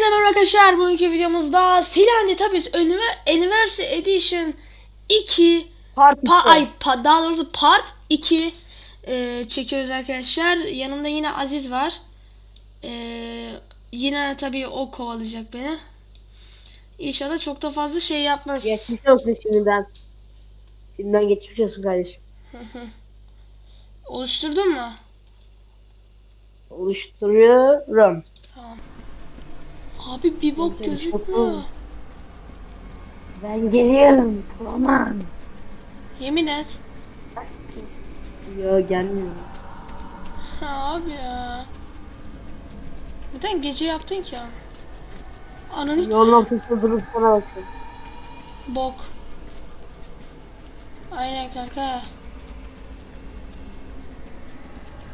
merhaba arkadaşlar. Bugünkü videomuzda tabii Univer- Anniversary Edition 2 Parti pa- ay pa- daha doğrusu Part 2 e, çekiyoruz arkadaşlar. Yanımda yine Aziz var. E, yine tabii o kovalayacak beni. İnşallah çok da fazla şey yapmaz. Geçmiş olsun şimdiden. Şimdiden geçmiş olsun kardeşim. Oluşturdun mu? Oluşturuyorum. Abi bir bok gözükmüyor. Ben geliyorum. Tamam. Yemin et. Yo gelmiyor. Ha abi ya. Neden gece yaptın ki ya? Ananı Yolun ortasında durup sana bakıyorum. Bok. Aynen kanka.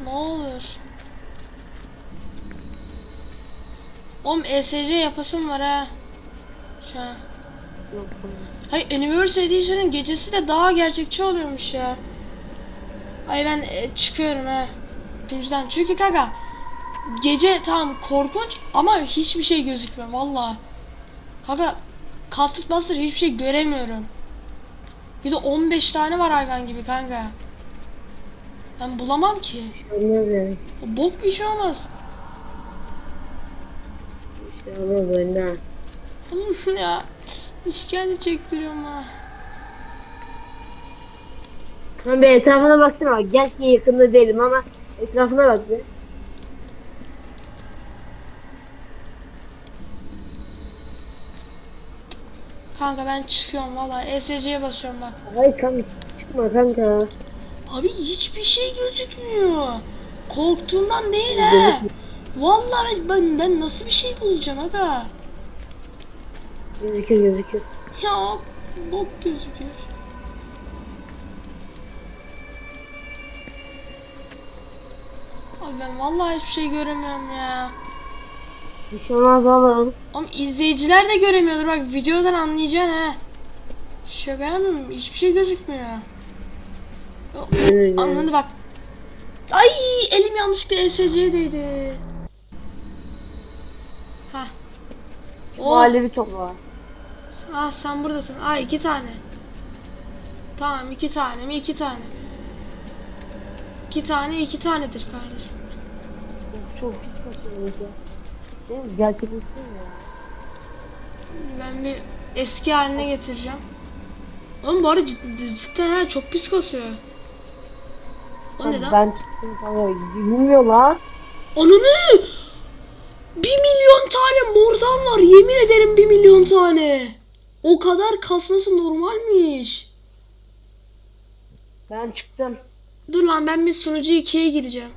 Ne olur. Oğlum ESC yapasım var ha. Şu an. Hayır Anniversary Edition'ın gecesi de daha gerçekçi oluyormuş ya. Ay ben e, çıkıyorum ha. Üçüncüden. Çünkü kanka gece tamam korkunç ama hiçbir şey gözükmüyor valla. Kanka Castle Buster hiçbir şey göremiyorum. Bir de 15 tane var hayvan gibi kanka. Ben bulamam ki. Olmaz yani. Bok bir şey olmaz. Olmaz oyunda. Ya. İşkence çektiriyorum ha. Sen bir etrafına baksana bak. Gerçekten yakında değilim ama etrafına bak bir. Kanka ben çıkıyorum valla. ESC'ye basıyorum bak. Hayır kanka çıkma kanka. Abi hiçbir şey gözükmüyor. Korktuğumdan değil he. Vallahi ben, ben, nasıl bir şey bulacağım aga. Gözüküyor gözüküyor. Ya bok gözüküyor. Abi ben vallahi hiçbir şey göremiyorum ya. Bir şey olmaz oğlum. Oğlum izleyiciler de göremiyordur bak videodan anlayacaksın he. Şaka yapmıyorum hiçbir şey gözükmüyor. Anladı bak. Ay elim yanlışlıkla ESC'ye değdi. Oh. Muhallebi toprağı. Ah sen buradasın. Ay iki tane. Tamam iki tane mi iki tane mi? İki tane iki tanedir kardeşim. Çok pis kaçıyor ya. Değil mi? Gerçek ya. Ben bir eski haline getireceğim. Oğlum bu arada cidden, cidden ha çok pis kasıyor. O ben, ne lan? Ben çıktım tamam. Bilmiyor lan. Onu ne? 1 milyon tane mordan var. Yemin ederim 1 milyon tane. O kadar kasması normalmiş. Ben çıktım. Dur lan ben bir sunucu 2'ye gireceğim.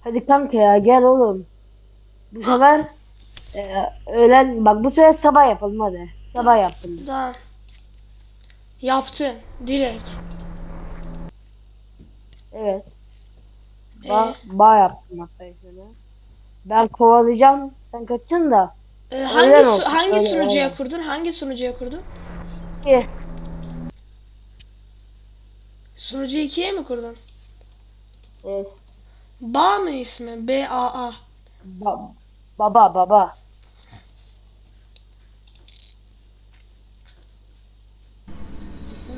Hadi kanka ya gel oğlum. Bu sefer e, öğlen bak bu sefer sabah yapalım hadi. Sabah yaptım. Da. Yaptın direkt. Evet. Ee? Ba, ba yaptım hatta işte. Ben kovalayacağım. Sen kaçın da. Ee, hangi Öyle su- olsun, hangi öyle, sunucuya öyle. kurdun? Hangi sunucuya kurdun? Ki, Sunucu 2'ye mi kurdun? e, Ba mı ismi? B A A. ba- baba baba.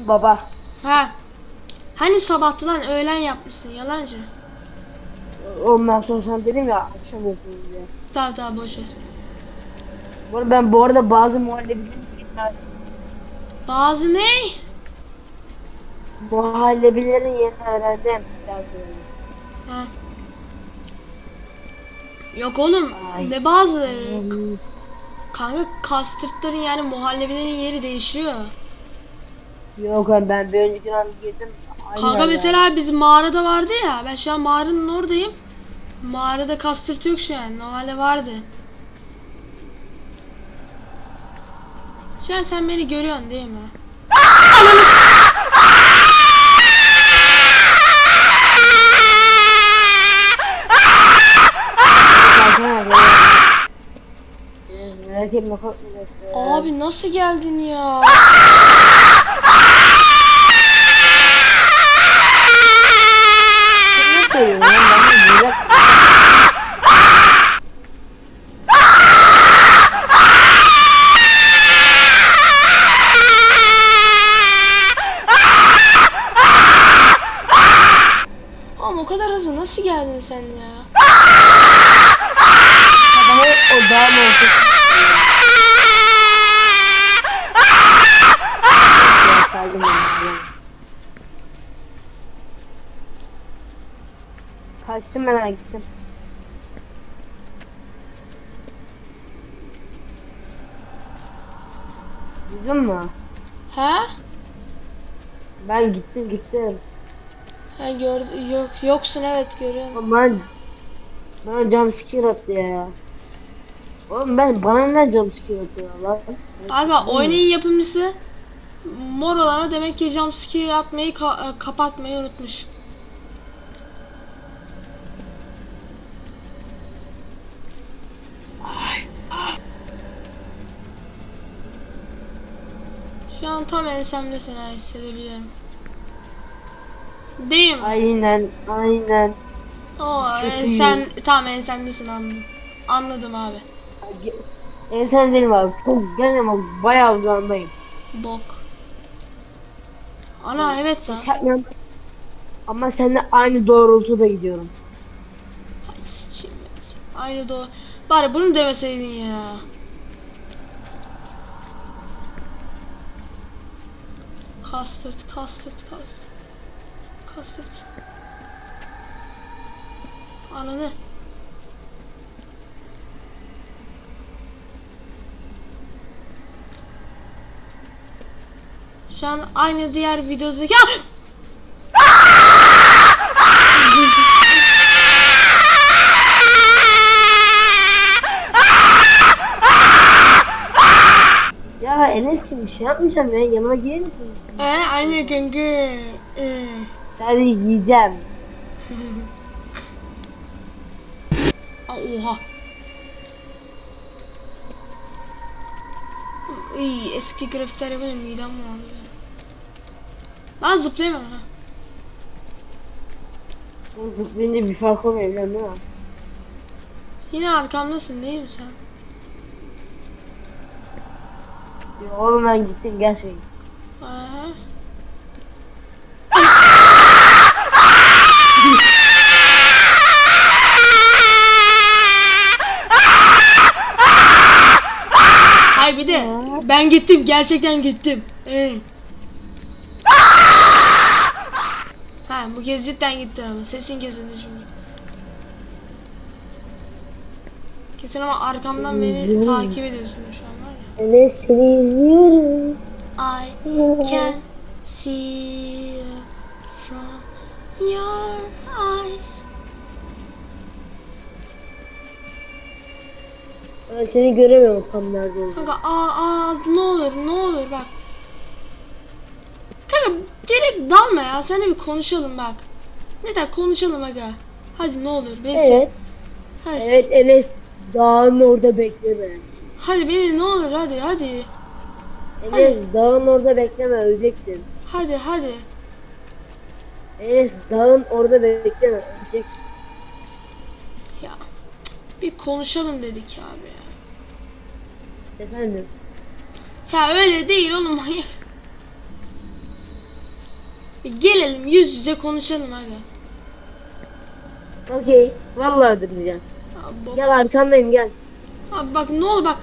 Baba. Ha. Hani sabahtı lan öğlen yapmışsın yalancı. Ondan sonra sen dedim ya akşam yapıyoruz diye. Tamam tamam boş ver. Bu arada ben bu arada bazı muhallebicinin yerini Bazı ne? muhallebilerin yerini öğrendim. Biraz. Ha. Yok oğlum Ay. ne bazıları. Kanka kastırtların yani muhallebilerin yeri değişiyor. Yok abi ben bir önceki an girdim. Aynı Kanka yer mesela biz mağarada vardı ya. Ben şu an mağaranın oradayım. Mağarada kastırt yok şu an. Normalde vardı. Şu an sen beni görüyorsun değil mi? Abi nasıl geldin ya? Ne söylüyorsun lan? Ben de merak sen ya? Adamı o dağın ortasına. Ya, saldım ben. Kaçtım ben gittim. Duydun mu? Ha? Ben gittim gittim. Ha gördü yok yoksun evet görüyorum. Oğlum ben bana jumpscare attı ya. Oğlum ben bana neden jumpscare atıyor lan? Aga oyunun yapımcısı mor olana demek ki jumpscare atmayı ka- e, kapatmayı unutmuş. Şu an tam ensemdesin ha hissedebiliyorum. Değil mi? Aynen aynen. Oo, kötü ensen, tam ensemdesin anladım. Anladım abi. En sen değilim abi. Çok gene ama bayağı uzandayım. Bok. Ana evet lan. Ama seninle aynı doğrultuda gidiyorum. Ay sıçayım ben seni. Aynı doğru. Bari bunu demeseydin ya. Custard, custard. Custard. Ananı. Şu an aynı diğer videodaki... Ya Enes'cim şey yapmayacağım ya. Yanıma gelir misin? Ee, aynı kanka. Ee. Sadece yiyeceğim. Aa, Oha. Iy, eski grafikler yapınca midem bulandı benim. Lan zıplayamam ha. Ben zıplayınca bir fark olmuyor biliyorsun değil mi? Yine arkamdasın değil mi sen? Ya oğlum ben gittim gerçekten. Aha. Hay bir de ben gittim gerçekten gittim. Ee. Ha bu kez cidden gittin ama sesin kesildi şimdi. Kesin ama arkamdan beni takip ediyorsun şu an var ya. Enes seni izliyorum. I can see from your eyes. Ben seni göremiyorum tam nerede olduğunu. Kanka aa aa ne olur ne olur bak. Kanka direkt dalma ya. Seninle bir konuşalım bak. Neden konuşalım aga. Hadi ne olur beni. Evet. Hadi, Evet Enes dağın orada bekleme. hadi beni ne olur hadi hadi. Enes dağın orada bekleme öleceksin. Hadi hadi. Enes dağın orada bekleme öleceksin. Ya bir konuşalım dedik abi ya. Efendim. Ya öyle değil oğlum. Bir gelelim yüz yüze konuşalım aga. Okey. Vallahi. Ya bak- Gel arkandayım gel. Abi bak ne olur bak.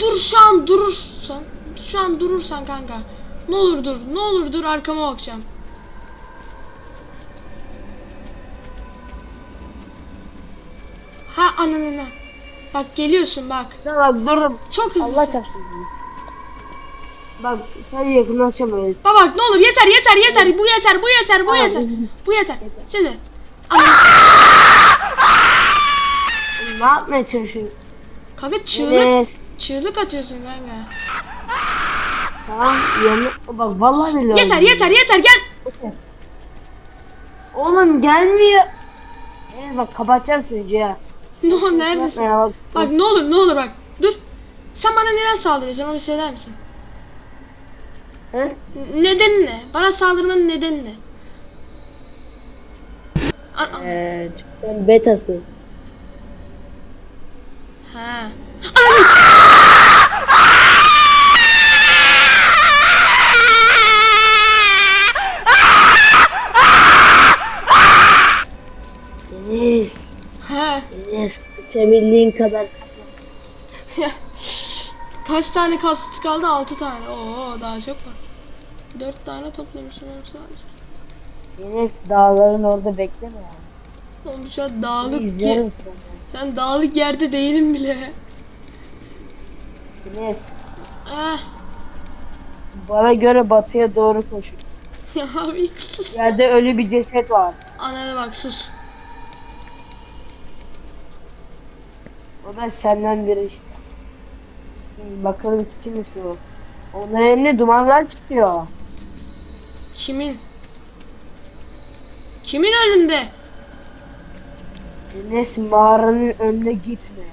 Dur şu an durursan. Şu an durursan kanka. Ne olur dur. Ne olur dur arkama bakacağım. Ha ananına. Bak geliyorsun bak. Tamam durum. Çok hızlısın. Allah çarpsın. Bak sen yakınlaşacağım öyle. Bak bak ne olur yeter yeter yeter. Bu yeter bu yeter bu yeter. Bu yeter. Şimdi. Ne yapmaya çalışıyorsun? Kanka çığlık, Enes. çığlık atıyorsun kanka. Tamam yanı. Bak vallahi billahi. Yeter yeter yeter gel. Oğlum gelmiyor. Enes bak kapatacağım sürücü ya. Ne o neredesin? Bak. Ne olur ne olur bak. Dur. Sen bana neden saldırıyorsun onu söyler misin? He? Nedeni ne? Bana saldırmanın nedeni ne? Ben betası. ha. Enes Kaçabildiğin kadar. Kaç tane kasıt kaldı? 6 tane. Oo daha çok var. 4 tane toplamışım oğlum sadece. Enes dağların orada bekleme ya. Oğlum şu an dağlık İzliyorum ye- seni. Ben dağlık yerde değilim bile. Enes Ah. bana göre batıya doğru koşuyor. Ya abi. Yerde ölü bir ceset var. Anne bak sus. O da senden biri işte. Şimdi bakalım kimmiş o. Onun elinde dumanlar çıkıyor. Kimin? Kimin önünde? Enes mağaranın önüne gitme.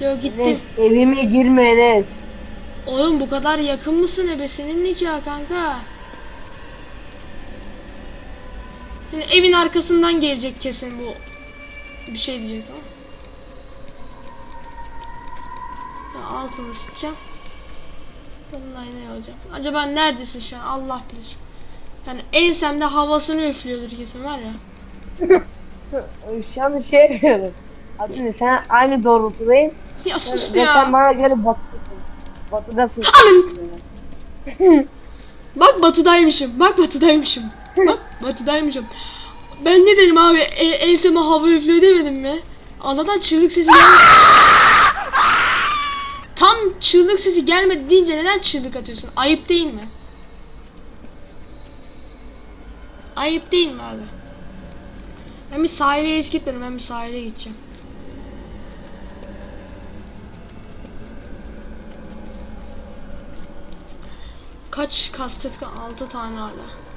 Yo gittim. Enes evime girme Enes. Oğlum bu kadar yakın mısın ebe senin nikah kanka? Yani evin arkasından gelecek kesin bu. Bir şey diyecek ama. Ya altını sıçacağım. Bunun aynı olacağım. Acaba neredesin şu an? Allah bilir. Yani ensemde havasını üflüyordur kesin var ya. Şu anda şey yapıyorum. Adını sen aynı doğrultudayım. Ya sus Ve sen ya. bana göre batısın. Batıdasın. Bak batıdaymışım. Bak batıdaymışım. Bak batıdaymışım. Ben ne dedim abi? E, enseme hava üflüyor demedim mi? Anadan çığlık sesi gelmedi. Tam çığlık sesi gelmedi deyince neden çığlık atıyorsun? Ayıp değil mi? Ayıp değil mi abi? Ben bir sahile hiç gitmedim. Ben bir sahile gideceğim. Kaç kastet? 6 tane hala.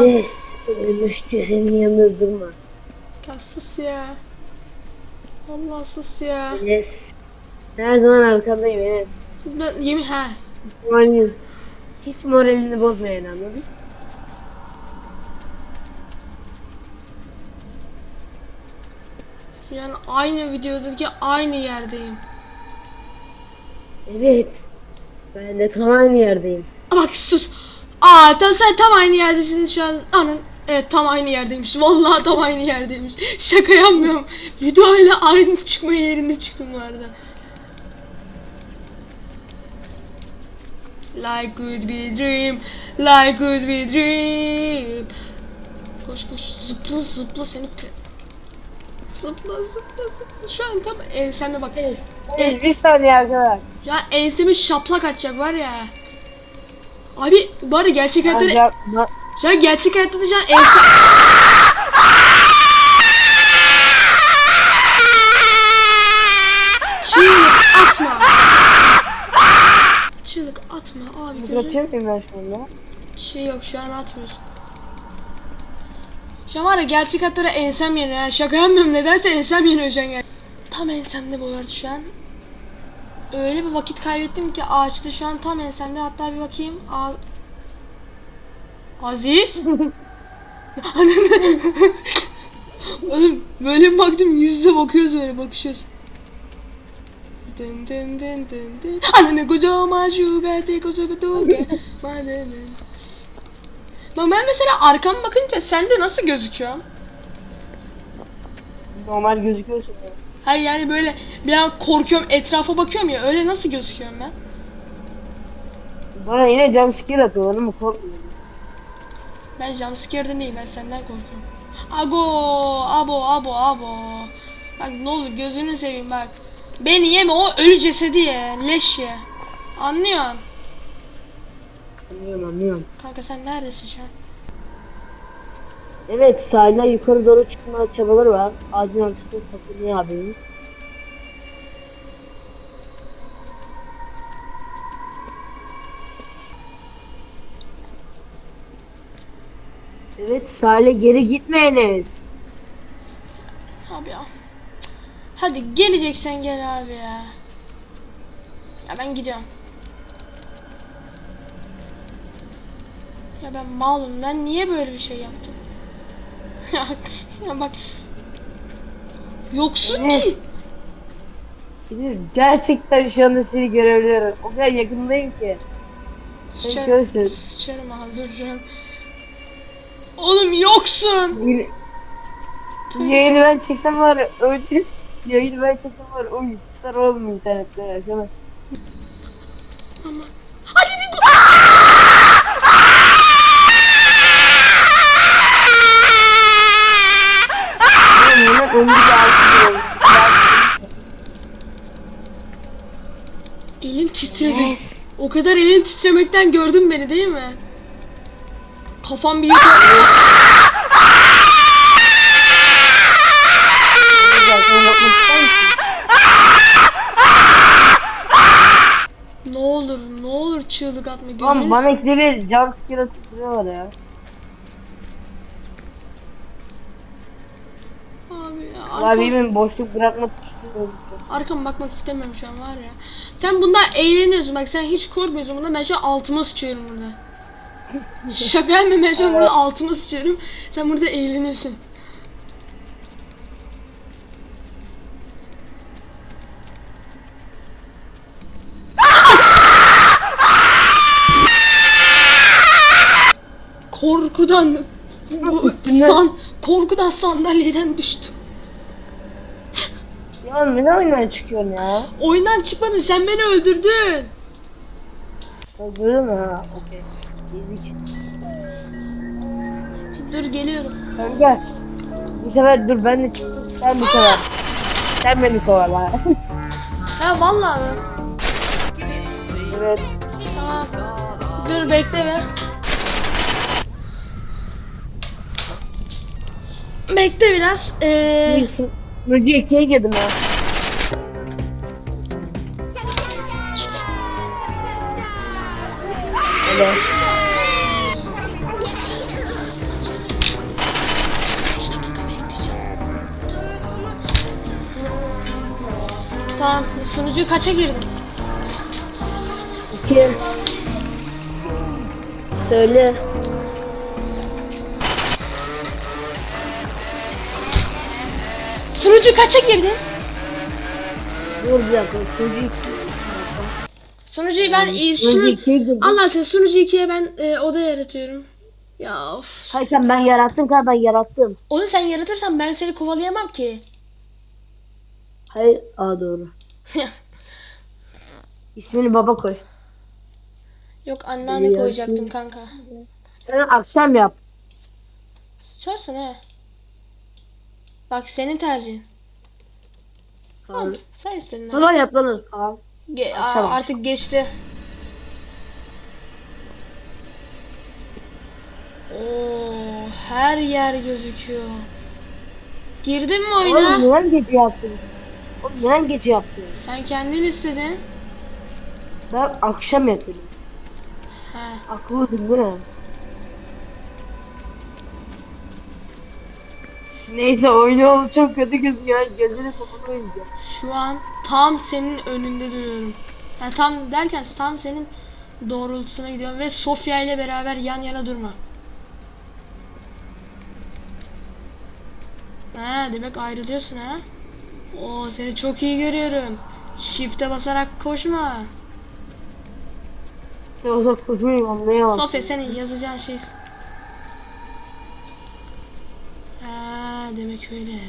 Enes ölmüş cesedin yanında durma. Ya sus ya. Allah sus ya. Enes her zaman arkandayım Enes. Ben, yemin he. Hiç moralini, hiç moralini bozmayan anladın? Yani aynı videodaki aynı yerdeyim. Evet. Ben de tam aynı yerdeyim. Aa, Bak sus. Aa tam sen tam aynı yerdesin şu an. Anın evet tam aynı yerdeymiş. Vallahi tam aynı yerdeymiş. Şaka yapmıyorum. Videoyla aynı çıkma yerinde çıktım bu arada. Like could be dream, like could be dream. Koş koş zıpla zıpla seni Zıpla zıpla zıpla. Şu an tam enseme bak. Evet. Evet. Bir saniye arkadaşlar. Ya ensemi şaplak atacak var ya. Abi bari gerçek hayatta ma- şu an gerçek hayatta da şu an ensem... Çığlık atma. Çığlık atma abi gözün. Bırakıyor muyum ben şu anda? Şey yok şu an atmıyorsun. Şu an var ya gerçek hayatta da ensem yanıyor. Yani şaka yapmıyorum nedense ensem yanıyor şu an. ger- Tam ensemde bu arada şu an. Öyle bir vakit kaybettim ki ağaçta şu an tam ensemde hatta bir bakayım. A Aziz. Oğlum böyle baktım yüzüne bakıyoruz böyle bakışıyoruz. Dın dın dın dın dın. Anne kocaman şu gati kocaman doge. Madenin. Ama ben mesela arkama bakınca sende nasıl gözüküyor? Normal gözüküyorsun ya. Hayır yani böyle bir an korkuyorum etrafa bakıyorum ya öyle nasıl gözüküyorum ben? Bana yine jumpscare atıyorlar ama korkmuyorum. Ben jumpscare'den değil ben senden korkuyorum. Ago, abo, abo, abo. Bak ne olur gözünü seveyim bak. Beni yeme o ölü cesedi ye, leş ye. Anlıyorsun? Anlıyorum anlıyorum. Kanka sen neredesin şu an? Evet sahilden yukarı doğru çıkma çabaları var. Ağacın arkasında saklanıyor abimiz. Evet sahile geri gitmeyiniz. Abi ya. Hadi geleceksen gel abi ya. Ya ben gidiyorum. Ya ben malum ben niye böyle bir şey yaptım? ya, bak. Yoksun ki. Deniz gerçekten şu anda seni görebiliyorum. O kadar yakındayım ki. Sıçarım, görsün. sıçarım öldüreceğim. Oğlum yoksun. Yine... Yayını ben çeksem var ya, öldüm. Yayını ben çeksem var o tutar oğlum internette. Ama... Ali bir dur. Geldi. Elim titredi. Yes. O kadar elin titremekten gördün beni değil mi? Kafam ister misin? ne olur ne olur çığlık atma Lan gözünü. bana ikide bir jumpscare atıp duruyorlar ya. Abi ya, Abi arkam, benim boşluk bırakma tuşu. arkama bakmak istemiyorum şu an var ya. Sen bunda eğleniyorsun bak sen hiç korkmuyorsun bunda ben şu an altıma sıçıyorum burada. Şaka yapmıyorum ben şu an burada altıma sıçıyorum. Sen burada eğleniyorsun. Korkudan bu- san, korkudan sandalyeden düştüm. Ya ne oyundan çıkıyorsun ya? Oyundan çıkmadın sen beni öldürdün. Öldürdün mü ha? Okey. Ezik. Dur geliyorum. Sen gel. Bu sefer dur ben de çıktım. Sen bu sefer. Sen beni kovala. Ha vallahi mi? evet. Tamam. Dur bekle be. Bekle biraz. Ee, Müziğe ikiye girdim ya. Öyle. tamam. Sunucu kaça girdin? İki. Söyle. Sunucu kaça girdin? Dur bir dakika. Sunucu iki. Sunucuyu ben e, Sunucu sunu... ikiye girdim. Allah aşkına sunucu 2'ye ben e, oda yaratıyorum. Ya of. Hayır sen ben yarattım kadar ben yarattım. Onu sen yaratırsan ben seni kovalayamam ki. Hayır. Aa doğru. İsmini baba koy. Yok anneanne Ya, koyacaktım kanka. Sen akşam yap. Sıçarsın he. Bak senin tercihin. Tamam. Tamam. Sen istedin. Sabah yap lan tamam. Ge- Akşam. artık geçti. Oo, her yer gözüküyor. Girdin mi oyuna? Oğlum neden gece yaptın? Oğlum neden gece yaptın? Sen kendin istedin. Ben akşam yapıyorum. He. Akıllısın değil mi? Neyse oyunu çok kötü gözüküyor. Gözünü kapalı oynayacağım. Şu an tam senin önünde duruyorum. Yani tam derken tam senin doğrultusuna gidiyorum ve Sofya ile beraber yan yana durma. Ha demek ayrılıyorsun ha? Oo seni çok iyi görüyorum. Shift'e basarak koşma. Ne o zaman koşmayayım ne yalan. Sofya senin yazacağın şey. Demek öyle.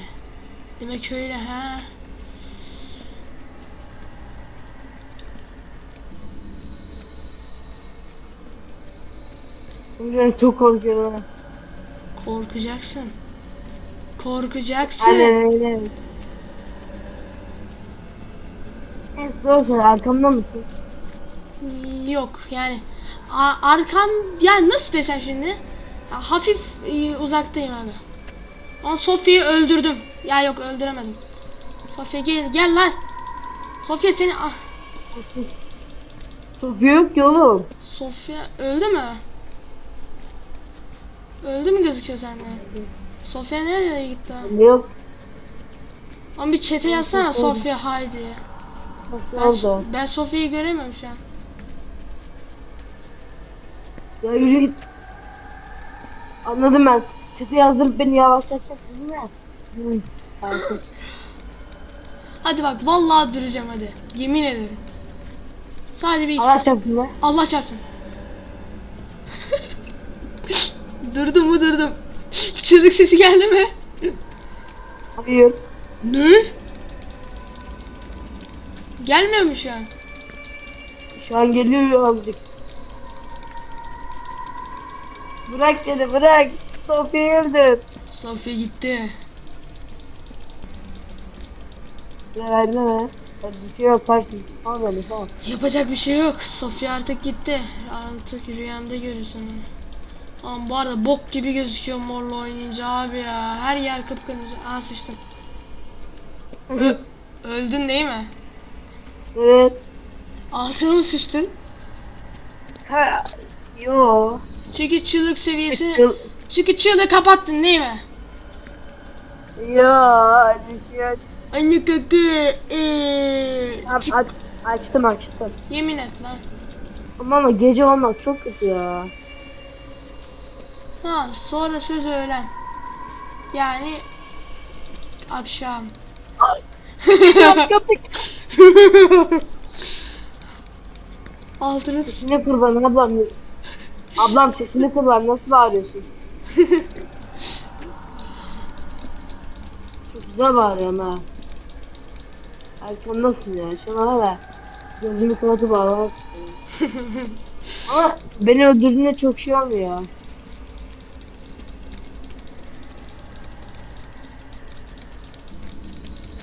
Demek öyle ha. Ben çok korkuyorum. Korkacaksın. Korkacaksın. Aynen öyle. Neyse doğru söyle arkamda mısın? Yok yani a- arkan yani nasıl desem şimdi hafif e, uzaktayım abi. Ama Sofya'yı öldürdüm. Ya yok öldüremedim. Sofya gel gel lan. Sofya seni ah Sofya yok ki oğlum. Sofya öldü mü? Öldü mü gözüküyor sende? Sofya nereye gitti? Yok. Ama bir çete yazsana Sofya haydi. Ben, ben Sofya'yı göremiyorum şu an. Ya yürü git. Anladım ben. Çete yazdırıp beni yavaşlatacaksın değil mi? Hı. Alsın. Hadi bak vallahi duracağım hadi. Yemin ederim. Sadece bir iki Allah saat. çarpsın lan. Allah çarpsın. durdum mu durdum. Çığlık sesi geldi mi? Hayır. Ne? Gelmiyor mu şu an? Şu an geliyor azıcık. Bırak beni bırak. Sofya öldür. Sofya gitti. Verdi mi? Bir şey yok parçası. Sal beni sal. Yapacak bir şey yok. Sofya artık gitti. Artık rüyanda görürsün. Ama bu arada bok gibi gözüküyor morla oynayınca abi ya. Her yer kıpkırmızı. Aa sıçtım. Ö- öldün değil mi? Evet. Altına mı sıçtın? Ha, yo. Çünkü çığlık seviyesini... Çıl- Çünkü çığlığı kapattın değil mi? Şey aç. Anne kaka. Ee, Aç, aç. Açtım açtım. Yemin et lan. Ama ama gece olmak çok kötü ya. Ha sonra söz öğlen. Yani akşam. Köpek. Altını sıç. Sesini kurban ablam. Ablam sesini kurban nasıl bağırıyorsun? Çok güzel bağırıyorsun ha. Arkandasın ya şu an da gözümü kapatıp ağlamak istiyorum. Ama beni öldürdüğünde çok şey olmuyor.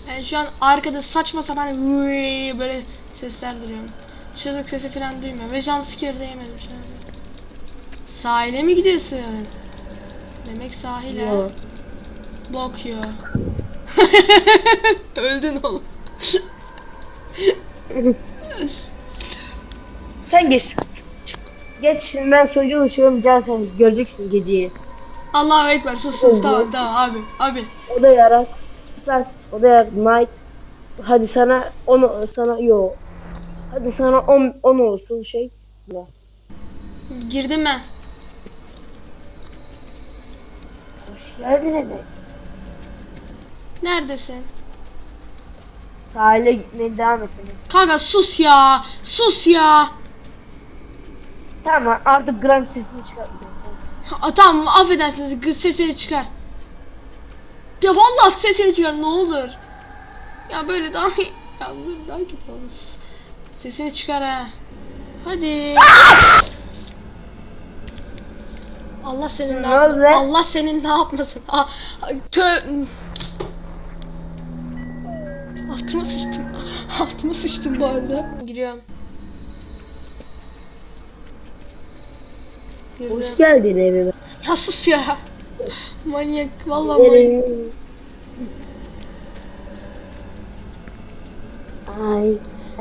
Ben şu an arkada saçma sapan "Hıy" böyle sesler duyuyorum. Çığlık sesi falan duymuyorum. Ve jumpscare de yemedim şu an. Sahile mi gidiyorsun? Demek sahile. Yok. Bok yiyor. Öldün oğlum. Sen geç. Geç şimdi ben soyucu uçuyorum gel sen göreceksin geceyi. Allahu Ekber sus sus tamam tamam abi abi. O da yarak. O da yarak night. Hadi sana onu sana yo. Hadi sana 10 10 olsun şey. Girdim ben. Geldin Enes. Neredesin? Sahile gitmeye devam et Enes. Kanka sus ya. Sus ya. Tamam artık gram sesimi çıkartmıyorum. Ha, tamam affedersiniz kız sesini çıkar. Ya vallahi sesini çıkar ne olur. Ya böyle daha. Ya böyle daha kötü olur. Sesini çıkar ha. Hadi. Allah senin ne, lan? Allah senin ne yapmasın. Ah, tö Altıma sıçtım. Altıma sıçtım bu arada. Giriyorum. Girdim. Hoş geldin evime. Ya sus ya. Manyak vallahi manyak. Ay.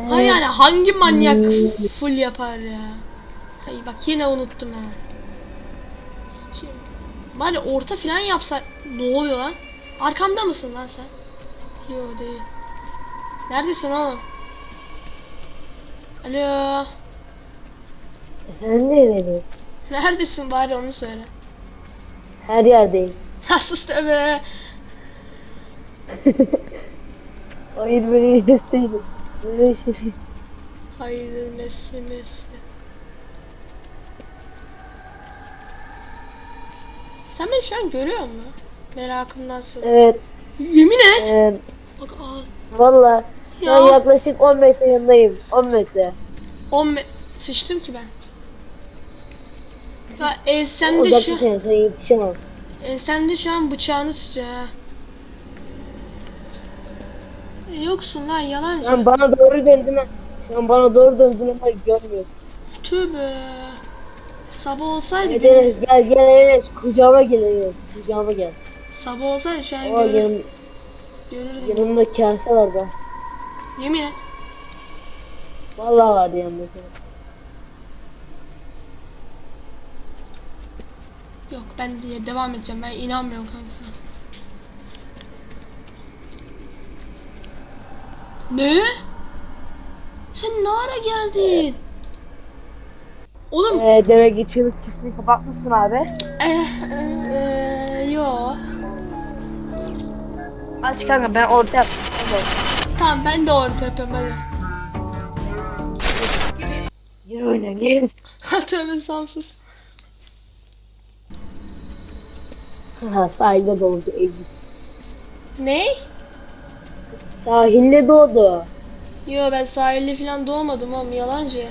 Hayır yani hangi manyak Hmm. full yapar ya? Hay bak yine unuttum ha. Bari orta falan yapsa ne oluyor lan? Arkamda mısın lan sen? Yok değil. Neredesin oğlum? Alo. Sen de Enes. Neredesin bari onu söyle. Her yerdeyim. Sus be. Hayır beni gösterin. Böyle şey. Hayırdır Messi Sen beni şu an görüyor musun? Merakımdan soruyorum. Evet. Yemin et. E, Bak aa. Valla. Ya. an yaklaşık 10 metre yanındayım. 10 metre. 10 me- sıçtım ki ben. Ya ensemde Uzakta şu seni, sana yetişemem. ensemde şu an bıçağını tutuyor ha. E, yoksun lan yalancı. Sen bana doğru döndün. Sen bana doğru döndün ama görmüyorsun. Tövbe. Sabah olsaydı Enes gel gel Enes. Kucağıma gel Enes. Kucağıma gel. sabah olsaydı şu an Aa, görür, yanım, görürdüm. yanımda kase vardı. Yemin et. Vallahi vardı yanımda. Yok ben diye devam edeceğim. Ben inanmıyorum kanka sana. Ne? Sen ne ara geldin? Oğlum Ee, ki çığlık kısmını kapatmışsın abi. eh, eh, yo. Aç kanka ben ortaya Evet. Tamam ben de orta yapıyorum hadi. Gir oyna gir. Tövbe samsız. Ha sahilde doğdu ezik. Ne? Sahilde doğdu. Yo ben sahilde falan doğmadım oğlum yalancı.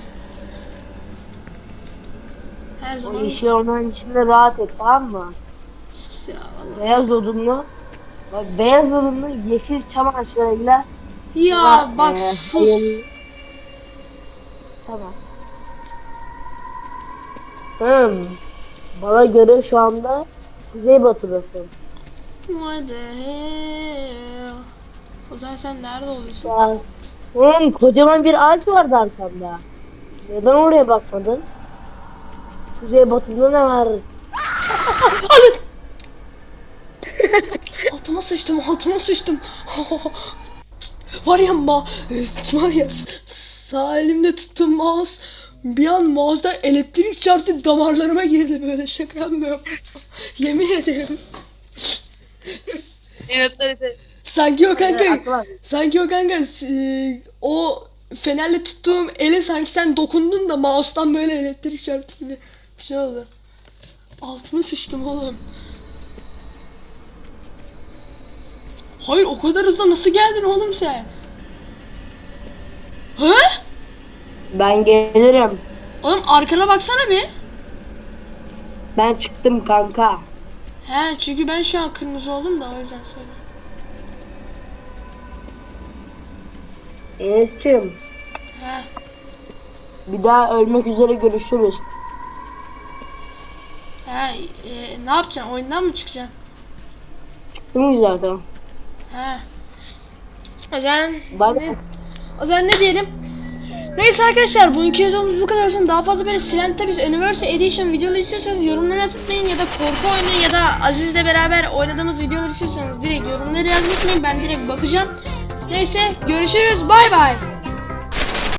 Her O zaman yeşil ormanın içinde rahat et tamam mı? sus ya vallahi. Beyaz odunlu. Bak beyaz odunlu yeşil çam ağaçlarıyla Ya Ama, bak e, sus. hayal- Tamam. Hmm. Bana göre şu anda kuzeybatıdasın. What the hell? O zaman sen nerede oluyorsun? Ya. Hmm, kocaman bir ağaç vardı arkamda. Neden oraya bakmadın? Kuzeybatıda ne var? Altıma sıçtım, altıma sıçtım. var ya ma, var ya sağ elimde tuttum mouse. Bir an mouse'da elektrik çarptı damarlarıma girdi böyle şaka yapmıyorum. Yemin ederim. Evet evet evet. Sanki o kanka, sanki o kanka e, o fenerle tuttuğum ele sanki sen dokundun da mouse'dan böyle elektrik çarptı gibi bir şey oldu. Altıma sıçtım oğlum. Hayır o kadar hızlı nasıl geldin oğlum sen? He? Ben gelirim. Oğlum arkana baksana bir. Ben çıktım kanka. He çünkü ben şu an kırmızı oldum da o yüzden söyledim. Enes'cim He. bir daha ölmek üzere görüşürüz. He e, ne yapacaksın oyundan mı çıkacaksın? Mi zaten? He. O zaman ne, o zaman ne diyelim? Neyse arkadaşlar bugünkü videomuz bu kadar olsun. Daha fazla böyle Silent Tabi's Anniversary Edition videoları istiyorsanız yorumlara yazmayın ya da korku oyunu ya da Aziz'le beraber oynadığımız videoları istiyorsanız direkt yorumlara yazmayın. Ben direkt bakacağım. Neyse görüşürüz. Bay bay.